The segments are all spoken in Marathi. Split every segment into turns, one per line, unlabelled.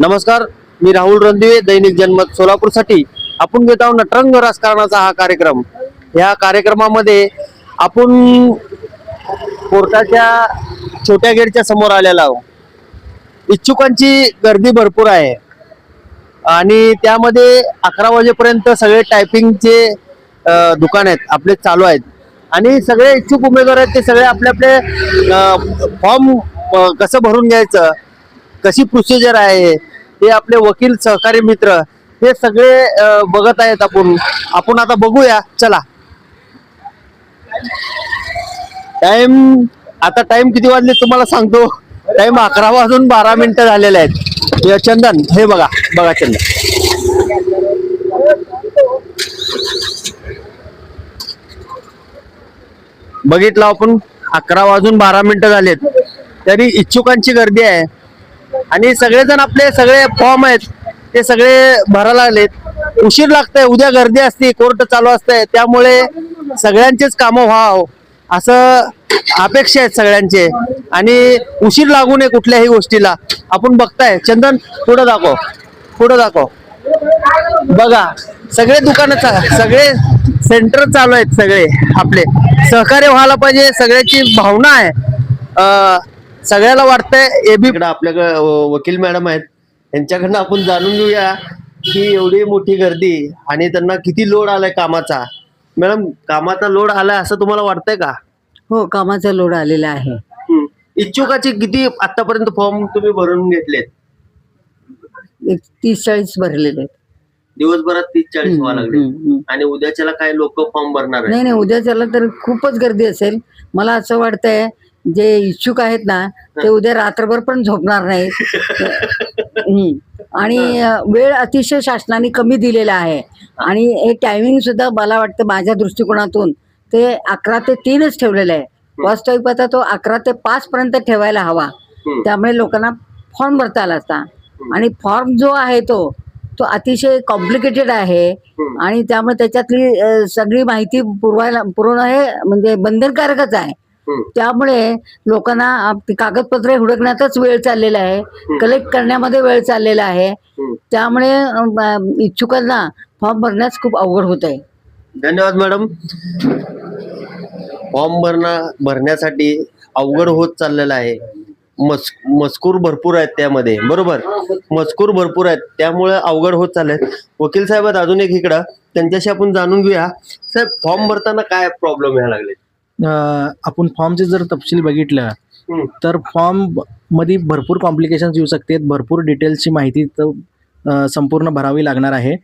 नमस्कार मी राहुल रणदिवे दैनिक जनमत सोलापूरसाठी. आपण घेत आहोत नटरंग राजकारणाचा हा कार्यक्रम. या कार्यक्रमामध्ये आपण कोर्टाच्या छोट्या गेटच्या समोर आलेला आहोत. इच्छुकांची गर्दी भरपूर आहे. आणि त्यामध्ये अकरा वाजेपर्यंत सगळे टायपिंगचे दुकान आहेत आपले चालू आहेत. आणि सगळे इच्छुक उमेदवार आहेत ते सगळे आपले आपले फॉर्म कसं भरून घ्यायचं कशी प्रोसिजर आहे हे आपले वकील सहकारी मित्र हे सगळे बघत आहेत आपण. आपण आता बघूया. चला. टाइम आता टाइम किती वाजले तुम्हाला सांगतो. टाइम अकरा वाजून बारा मिनिटं झालेले आहेत. चंदन हे बघा. बघा चंदन. बघितलं आपण अकरा वाजून बारा मिनिटं झालेत. तरी इच्छुकांची गर्दी आहे. आणि सगळेजण आपले सगळे फॉर्म आहेत ते सगळे भरायला लागलेत. उशीर लागतंय उद्या गर्दी असते कोर्ट चालू असते त्यामुळे सगळ्यांचेच कामं व्हावं असं अपेक्षा आहेत सगळ्यांचे. आणि उशीर लागू नये कुठल्याही गोष्टीला. आपण बघताय चंदन पुढं दाखव पुढं दाखव. बघा सगळे दुकानं चा- सगळे सेंटर चालू आहेत सगळे आपले. सहकार्य व्हायला पाहिजे सगळ्याची भावना आहे. अं, सगळ्याला वाटतंय एबी आपल्याकडे वकील मॅडम आहेत. यांच्याकडनं आपण जाणून घेऊया की एवढी मोठी गर्दी आणि त्यांना किती लोड आलाय कामाचा. मॅडम कामाचा लोड आलाय असं तुम्हाला वाटतंय का?
हो कामाचा लोड आलेला आहे.
इच्छुकाचे किती आतापर्यंत फॉर्म तुम्ही भरून घेतलेत?
एक तीस चाळीस भरलेले आहेत.
दिवसभरात तीस चाळीस व्हावं लागले. आणि उद्याच्याला काय लोक फॉर्म भरणार आहेत?
नाही नाही उद्या त्याला तर खूपच गर्दी असेल. मला असं वाटतंय जे इच्छुक आहेत ना ते उद्या रात्रभर पण झोपणार नाहीत. आणि वेळ अतिशय शासनाने कमी दिलेला आहे. आणि हे टायमिंग सुद्धा मला वाटतं माझ्या दृष्टिकोनातून ते अकरा ते तीनच ठेवलेलं आहे. वास्तविक आता तो अकरा ते पाच पर्यंत ठेवायला हवा. त्यामुळे लोकांना फॉर्म भरता आला असता. आणि फॉर्म जो आहे तो तो अतिशय कॉम्प्लिकेटेड आहे. आणि त्यामुळे त्याच्यातली सगळी माहिती पुरवायला पुरवणं हे म्हणजे बंधनकारकच आहे. त्यामुळे लोकांना कागदपत्रे हुडकण्यातच वेळ चाललेला आहे. कलेक्ट करण्यामध्ये वेळ चाललेला आहे. त्यामुळे इच्छुकांना फॉर्म भरण्यास खूप अवघड होत आहे.
धन्यवाद मॅडम फॉर्म भरणं भरण्यासाठी अवघड होत चाललेलं आहे. मस मजकूर भरपूर आहेत त्यामध्ये. बरोबर? मजकूर भरपूर आहेत. त्यामुळे अवघड होत चाललेत. वकील साहेब अजून एक इकडं. त्यांच्याशी आपण जाणून घेऊया. साहेब फॉर्म भरताना काय प्रॉब्लेम यायला लागले?
आपण फॉर्मचे जर तपशील बघितलं. तर फॉर्ममध्ये भरपूर कॉम्प्लिकेशन्स येऊ शकतात भरपूर डिटेल्सची माहिती संपूर्ण भरावी लागणार आहे.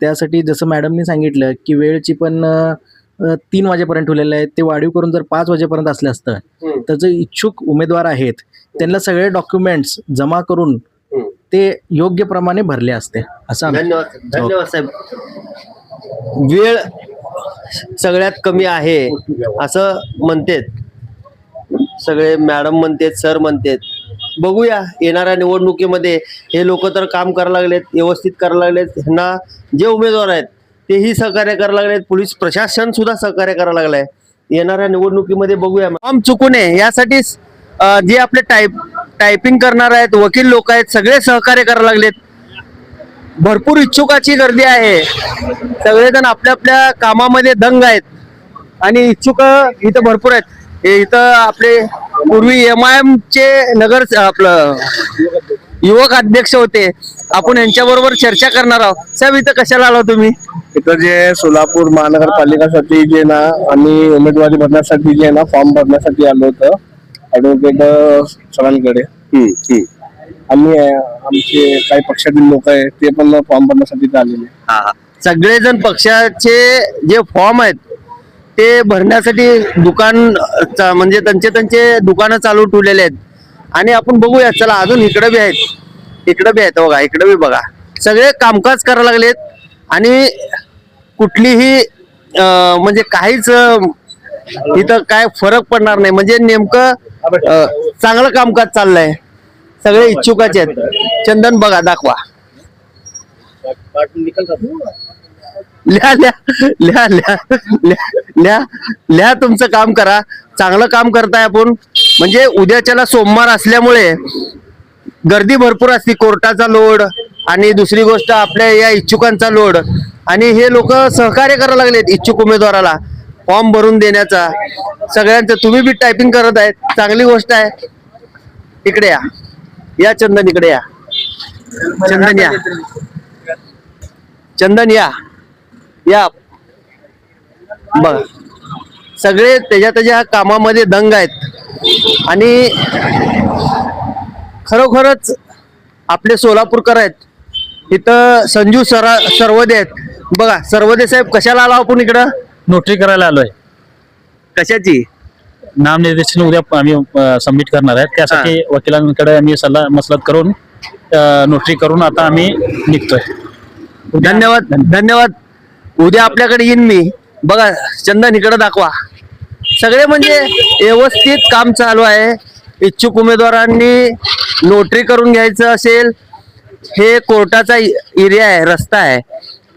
त्यासाठी जसं मॅडमनी सांगितलं की वेळची पण तीन वाजेपर्यंत ठेवलेलं आहे ते वाढीव करून जर पाच वाजेपर्यंत असलं असतं. तर जे इच्छुक उमेदवार आहेत त्यांना सगळे डॉक्युमेंट्स जमा करून. ते योग्य प्रमाणे भरले असते असं
धन्यवाद धन्यवाद साहेब वेळ सगळ्यात कमी आहे असं म्हणतेत. सगळे मॅडम म्हणतेत सर म्हणतेत. बघूया येणाऱ्या निवडणुकीमध्ये हे लोक तर काम करायला लागलेत व्यवस्थित करायला लागलेत. ह्यांना जे उमेदवार आहेत तेही सहकार्य करायला लागलेत. पोलीस प्रशासन सुद्धा सहकार्य करायला लागलंय. येणाऱ्या निवडणुकीमध्ये बघूया. फॉर्म चुकू नये यासाठीच जे आपले टाईप टायपिंग करणार आहेत वकील लोक आहेत सगळे सहकार्य करायला लागलेत. भरपूर इच्छुकाची गर्दी आहे. सगळेजण आपल्या आपल्या कामामध्ये दंग आहेत. आणि इच्छुक इथं भरपूर आहेत. हे इथं आपले पूर्वी एम आय एम चे नगर आपलं युवक अध्यक्ष होते. आपण यांच्या बरोबर चर्चा करणार आहोत. साहेब इथं कशाला आला तुम्ही?
इथं जे सोलापूर महानगरपालिकासाठी जे ना आम्ही उमेदवारी भरण्यासाठी जे ना फॉर्म भरण्यासाठी आलो होतो. ऍडव्होकेट सरांकडे. आम्ही आमचे काही पक्षातील लोक आहेत ते पण फॉर्म भरण्यासाठी आलेले
हा, सगळेजण पक्षाचे जे फॉर्म आहेत ते भरण्यासाठी दुकान चा- म्हणजे त्यांचे त्यांचे दुकानं चालू ठेवलेले आहेत. आणि आपण बघूया चला अजून इकडे बी आहेत. इकडे बी आहेत हो, बघा इकडे बी बघा. सगळे कामकाज करायला लागलेत. आणि कुठलीही म्हणजे काहीच इथं काय फरक पडणार नाही. म्हणजे नेमकं चांगलं कामकाज चाललंय. सगळे इच्छुकाचे आहेत. चंदन बघा दाखवा. लिहा लिहा लिहा लिहा लिहा तुमचं काम करा. चांगलं काम करताय आपण. म्हणजे उद्याच्याला सोमवार असल्यामुळे गर्दी भरपूर असते कोर्टाचा लोड आणि दुसरी गोष्ट आपल्या या इच्छुकांचा लोड. आणि हे लोक सहकार्य करायला लागलेत इच्छुक उमेदवाराला. फॉर्म भरून देण्याचा. सगळ्यांचं तुम्ही बी टायपिंग करत आहेत चांगली गोष्ट आहे. इकडे या. या चंदन इकडे या. चंदन या. चंदन या. या. बघा. सगळे त्याच्या त्याच्या कामामध्ये दंग आहेत. आणि खरोखरच आपले सोलापूरकर आहेत. इथं संजू सरा सर्वदे आहेत. बघा सर्वदे साहेब कशाला आला आपण इकडं?
नोटरी करायला आलोय.
कशाची?
नामनिर्देशन उद्या आम्ही सबमिट करणार आहे त्यासाठी वकिलांकडे आम्ही सल्ला मसलत करून नोटरी करून आता आम्ही निघतोय.
धन्यवाद धन्यवाद. उद्या आपल्याकडे येईन मी. बघा चंदन इकडे दाखवा. सगळे म्हणजे व्यवस्थित काम चालू आहे. इच्छुक उमेदवारांनी नोटरी करून घ्यायचं असेल हे कोर्टाचा एरिया आहे रस्ता आहे.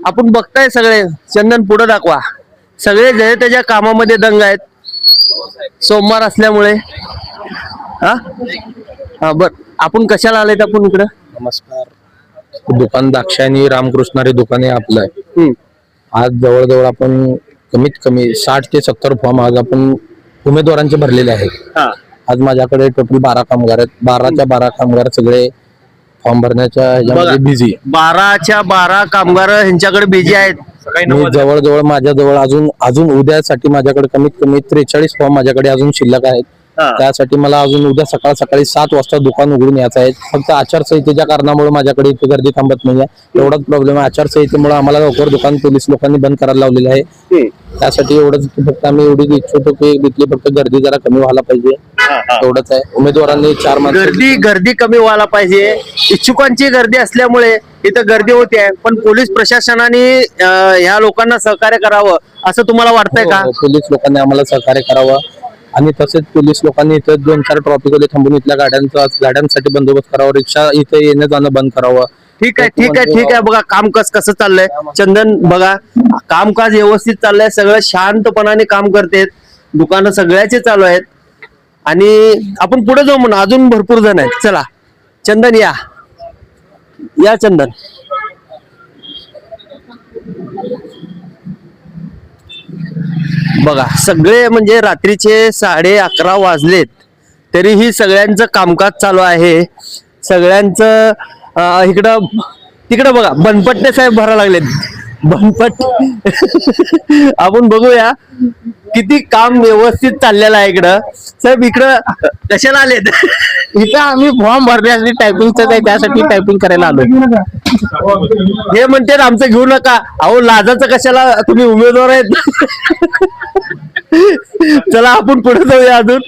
आपण बघताय सगळे चंदन पुढे दाखवा. सगळे जे त्याच्या कामामध्ये दंग आहेत. सोमवार असल्यामुळे. हा? हा बर. आपण कशाला आलेत आपण इकडं?
नमस्कार. दुकान दाक्षायणी रामकृष्णारी दुकान आहे आपलं. आहे. आज जवळजवळ आपण कमीत कमी साठ ते सत्तर फॉर्म आज आपण उमेदवारांचे भरलेले आहेत.
हा.
आज माझ्याकडे टोटल बारा कामगार आहेत. बाराच्या बारा कामगार सगळे फॉर्म भरण्याच्या बिझी
बाराच्या बारा कामगार ह्यांच्याकडे बिझी आहेत.
मी जवळजवळ माझ्याजवळ अजून अजून उद्यासाठी माझ्याकडे कमीत कमी त्रेचाळीस फॉर्म माझ्याकडे अजून शिल्लक आहेत.
हा.
त्यासाठी मला अजून उद्या सकाळ सकाळी सात वाजता दुकान उघडून यायचं आहे. फक्त आचारसंहितेच्या कारणामुळे माझ्याकडे इथे गर्दी थांबत नाहीये. एवढाच प्रॉब्लेम आहे. आचारसंहितेमुळे आम्हाला लवकर दुकान पोलीस लोकांनी बंद करायला लावलेलं आहे. त्यासाठी एवढंच की फक्त आम्ही एवढी इच्छित की तिथली फक्त गर्दी जरा कमी व्हायला पाहिजे. एवढंच आहे. उमेदवारांनी चार माणसं
गर्दी गर्दी कमी व्हायला पाहिजे. इच्छुकांची गर्दी असल्यामुळे इथं गर्दी होते आहे पण पोलीस प्रशासनाने ह्या लोकांना सहकार्य करावं असं तुम्हाला वाटतंय का?
हो, पोलीस लोकांनी आम्हाला सहकार्य करावं. आणि तसेच पोलीस लोकांनी इथं दोन चार ट्रॉफिकमध्ये थांबून इथल्या गाड्यांचा गाड्यांसाठी बंदोबस्त करावा रिक्षा इथे येणं जाणं बंद करावं.
ठीक आहे ठीक आहे ठीक आहे. बघा काम कस कसं चाललंय? चंदन बघा कामकाज व्यवस्थित चाललंय. सगळं शांतपणाने काम करतेत दुकानं सगळ्याचे चालू आहेत. आणि आपण पुढे जाऊ म्हणून अजून भरपूर जण आहेत. चला चंदन या. या चंदन. बघा सगळे म्हणजे रात्रीचे साडे अकरा वाजलेत तरीही सगळ्यांचं कामकाज चालू आहे. सगळ्यांचं इकडं तिकडं बघा बनपट्टे साहेब भरा लागलेत. बनपट आपण बघूया किती काम व्यवस्थित चाललेलं आहे इकडं. साहेब इकडं कशाला आलेत?
इथं आम्ही फॉर्म भरण्यासाठी टायपिंगचं आहे त्यासाठी टायपिंग करायला आलो.
हे म्हणते आमचं घेऊ नका. अहो लाजाचं कशाला? तुम्ही उमेदवार आहेत चला आपण पुढे जाऊया अजून.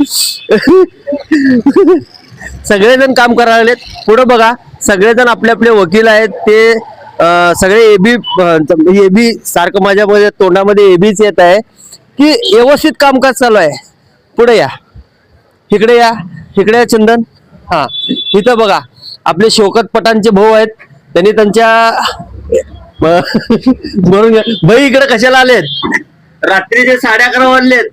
सगळेजण काम करायला लागलेत. पुढे बघा सगळेजण आपले आपले वकील आहेत. ते सगळे एबी एबी सारखं माझ्या मध्ये तोंडामध्ये एबीच येत आहे. की व्यवस्थित कामकाज चालू आहे. पुढे या. इकडे या. इकडे या चंदन. हा. इथं बघा आपले शोकत पटांचे भाऊ आहेत. त्यांनी त्यांच्या म्हणून घ्या. भाई इकडे कशाला आलेत? रात्रीचे साडे अकरा वाजलेत.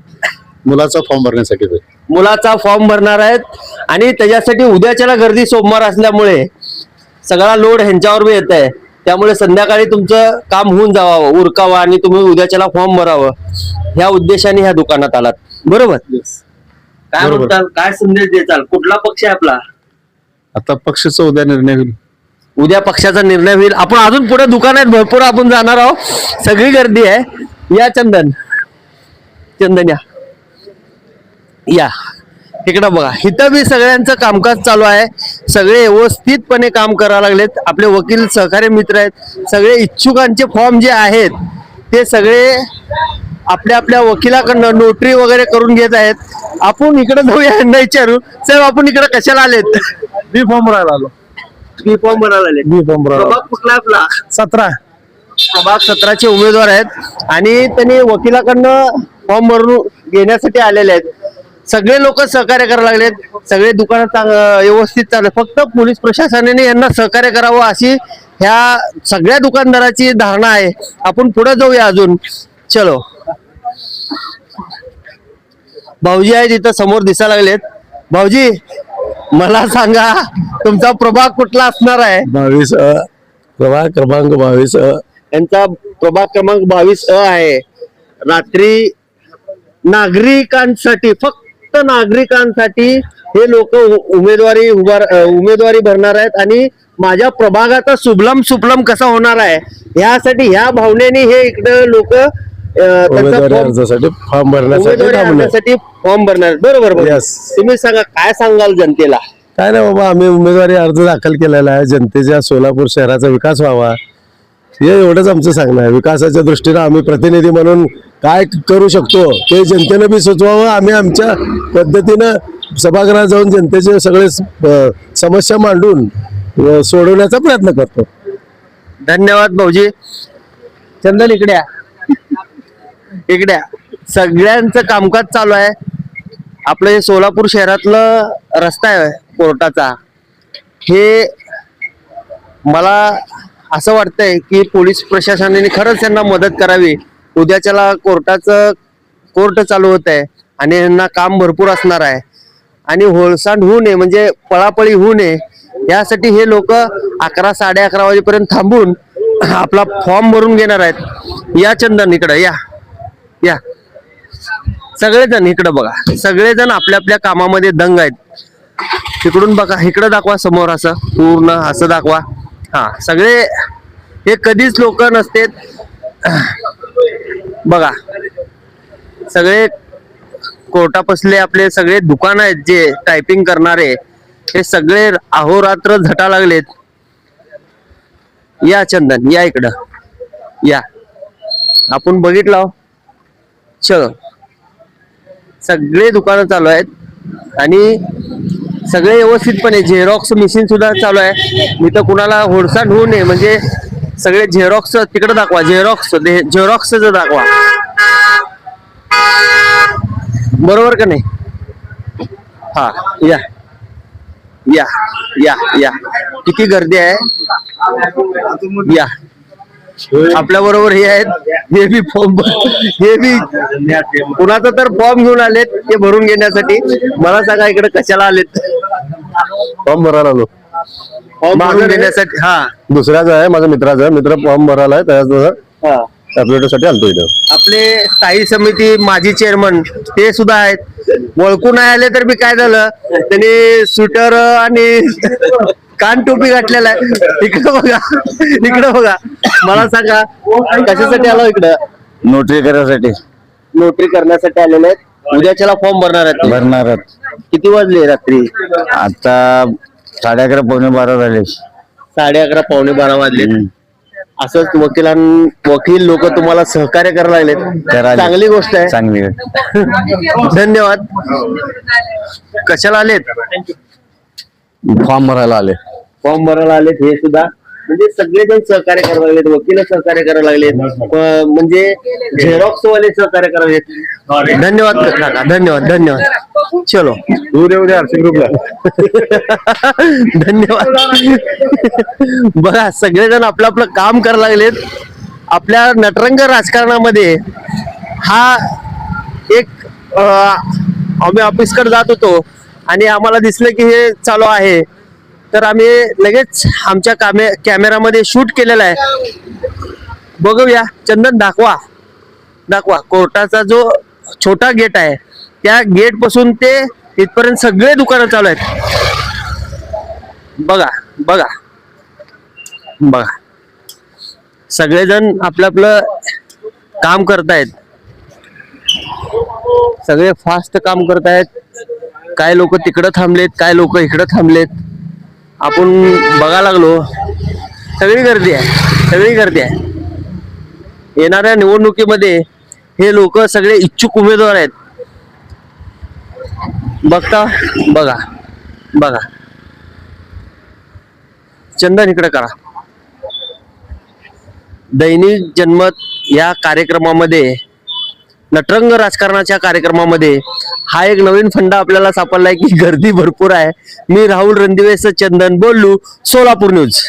मुलाचा फॉर्म भरण्यासाठी.
मुलाचा फॉर्म भरणार आहेत. आणि त्याच्यासाठी उद्याच्याला गर्दी सोमवार असल्यामुळे सगळा लोड ह्यांच्यावर बी येत आहे त्यामुळे संध्याकाळी तुमचं काम होऊन जावावं उरकावं आणि तुम्ही उद्याच्याला फॉर्म भरावं. ह्या उद्देशाने ह्या दुकानात आलात. बरोबर? काय
बरोबर.
म्हणताल? काय संदेश देताल? कुठला पक्ष आहे आपला?
आता पक्षाचा उद्या निर्णय होईल.
उद्या पक्षाचा निर्णय होईल. आपण अजून पुढे दुकान आहेत भरपूर आपण जाणार आहोत. सगळी गर्दी आहे. या चंदन. चंदन या. या इकडं बघा. इथं बी सगळ्यांचं कामकाज चालू आहे. सगळे व्यवस्थितपणे काम करायला लागलेत. आपले वकील सहकारी मित्र आहेत. सगळे इच्छुकांचे फॉर्म जे आहेत ते सगळे आपल्या आपल्या वकिलाकडनं नोटरी वगैरे करून घेत आहेत. आपण इकडे जाऊया यांना विचारू. साहेब आपण इकडे कशाला आलेत?
बी फॉर्म भरायला आलो.
बी फॉर्म भरायला आलेत.
बी फॉर्म भरायला
प्रभाग कुठला आहे आपला?
सतरा.
प्रभाग सतराचे उमेदवार आहेत. आणि त्यांनी वकिलाकडनं फॉर्म भरून घेण्यासाठी आलेले आहेत. सगळे लोक सहकार्य करायला लागलेत सगळे दुकानं चांग- व्यवस्थित चालले फक्त पोलीस प्रशासनाने यांना सहकार्य करावं अशी ह्या सगळ्या दुकानदाराची धारणा आहे. आपण पुढे जाऊया अजून. चलो. भाऊजी आहेत इथं समोर दिसायला लागलेत. भाऊजी मला सांगा तुमचा प्रभाग कुठला असणार आहे?
बावीस अ प्रभाग क्रमांक बावीस अ.
यांचा प्रभाग क्रमांक बावीस अ आहे. रात्री नागरिकांसाठी फक्त नागरिकांसाठी हे लोक उमेदवारी उभार अ, उमेदवारी भरणार आहेत आणि माझ्या प्रभागाचा सुबलम सुफलम कसा होणार आहे? यासाठी ह्या भावनेने हे इकडे लोक
उमेदवारी अर्जासाठी फॉर्म भरण्यासाठी
उमेदवारी
थांबले.
अर्जासाठी फॉर्म भरणार. बरोबर बरोबर.
Yes.
तुम्ही सांगा काय सांगाल जनतेला?
काय नाही बाबा आम्ही उमेदवारी अर्ज दाखल केलेला आहे. जनतेच्या सोलापूर शहराचा विकास व्हावा. हे एवढंच आमचं सांगणं आहे. विकासाच्या दृष्टीनं आम्ही प्रतिनिधी म्हणून काय करू शकतो ते जनतेनं बी सुचवावं. आम्ही आमच्या पद्धतीनं सभागृहात जाऊन जनतेचे सगळे स- अ, समस्या मांडून अ, सोडवण्याचा प्रयत्न करतो.
धन्यवाद भाऊजी. चंदन इकडे या. इकड्या सगळ्यांचं कामकाज चालू आहे. आपलं हे सोलापूर शहरातलं रस्ता आहे कोर्टाचा. हे मला असं वाटतंय की पोलीस प्रशासनाने खरंच यांना मदत करावी. उद्याच्याला कोर्टाचं कोर्ट चालू होत आहे आणि यांना काम भरपूर असणार आहे. आणि होळसांड होऊ नये म्हणजे पळापळी होऊ नये यासाठी हे लोक अकरा साडे अकरा वाजेपर्यंत थांबून आपला फॉर्म भरून घेणार आहेत. या चंदन इकडं या. या. सगळेजण इकडं बघा. सगळेजण आपल्या आपल्या कामामध्ये दंग आहेत. तिकडून बघा इकडं दाखवा समोर असं. पूर्ण असं दाखवा. हा सगळे हे कधीच लोक नसते बघा. सगळे कोर्टापसले आपले सगळे दुकान आहेत जे टायपिंग करणारे. हे सगळे अहोरात्र झटा लागलेत. या चंदन या इकडं. या. आपण बघितलं हो. हो. सगळे दुकानं चालू आहेत. आणि सगळे व्यवस्थितपणे झेरॉक्स मशीन सुद्धा चालू आहे. मी तर कुणाला होडसाट होऊ नये. म्हणजे सगळे झेरॉक्स तिकडे दाखवा. झेरॉक्स झेरॉक्स दाखवा. बरोबर का नाही? हा. या. या. या. या. किती गर्दी आहे? या. आपल्या बरोबर हे आहेत. हे बी फॉर्म हे बी कुणाचा तर फॉर्म घेऊन आलेत ते भरून घेण्यासाठी. मला सांगा इकडे कशाला आलेत?
फॉर्म भरायला आलो.
फॉर्म भरून घेण्यासाठी हा.
दुसऱ्याचा आहे माझ्या मित्राचा मित्र फॉर्म भरायला आहे त्याच्या
हा.
साठी आलतो इथं.
आपले स्थायी समिती माजी चेअरमन ते सुद्धा आहेत. ओळखून नाही आले तर मी काय झालं? त्यांनी स्वेटर आणि कान टोपी घातलेला आहे. इकडं बघा इकडं बघा. मला सांगा कशासाठी आलो इकडं?
नोटरी करायसाठी.
नोटरी करण्यासाठी आलेले आहेत. उद्याच्याला फॉर्म भरणार आहेत ते.
भरणार
किती वाजले रात्री?
आता साडे अकरा पावणे बारा झाले.
साडे अकरा पावणे बारा वाजले. असंच वकिलां वकील लोक तुम्हाला सहकार्य करायला लागलेत.
करायला.
चांगली गोष्ट आहे.
चांगली
धन्यवाद. कशाला आलेत?
फॉर्म भरायला आले.
फॉर्म भरायला आलेत हे सुद्धा. म्हणजे सगळेजण सहकार्य करायला लागलेत वकील सहकार्य करायला लागलेत. प- म्हणजे झेरॉक्स वाले सहकार्य करायला लागलेत. धन्यवाद काका. धन्यवाद धन्यवाद. चलो.
उद्या उद्या आरसी ग्रुपला.
धन्यवाद. बघा सगळेजण आपलं आपलं काम करायला लागलेत. आपल्या नटरंग राजकारणामध्ये हा एक अं, आम्ही ऑफिसकडे जात होतो. आणि आम्हाला दिसलं की हे चालू आहे. तर आम्ही लगेच आमच्या कामे कॅमेरामध्ये शूट केलेला आहे. बघूया. चंदन दाखवा. दाखवा. कोर्टाचा जो छोटा गेट आहे त्या गेटपासून ते इथपर्यंत सगळे दुकानं चालू आहेत. बघा बघा. बघा. सगळेजण आपलं आपलं काम करतायत. सगळे फास्ट काम करतायत. काय लोक तिकडं थांबलेत काय लोक इकडं थांबलेत? आपण बघा लागलो. सगळी गर्दी आहे सगळी गर्दी आहे. येणाऱ्या निवडणुकीमध्ये हे लोक सगळे इच्छुक उमेदवार आहेत. बघता बघा बघा. चंदन इकडे करा. दैनिक जन्मत या कार्यक्रमामध्ये नटरंग राजकारणाच्या कार्यक्रमामध्ये हा एक नवीन फंडा आपल्याला सापडलाय की गर्दी भरपूर आहे. मी राहुल रणदिवेस चंदन बोलू सोलापूर न्यूज.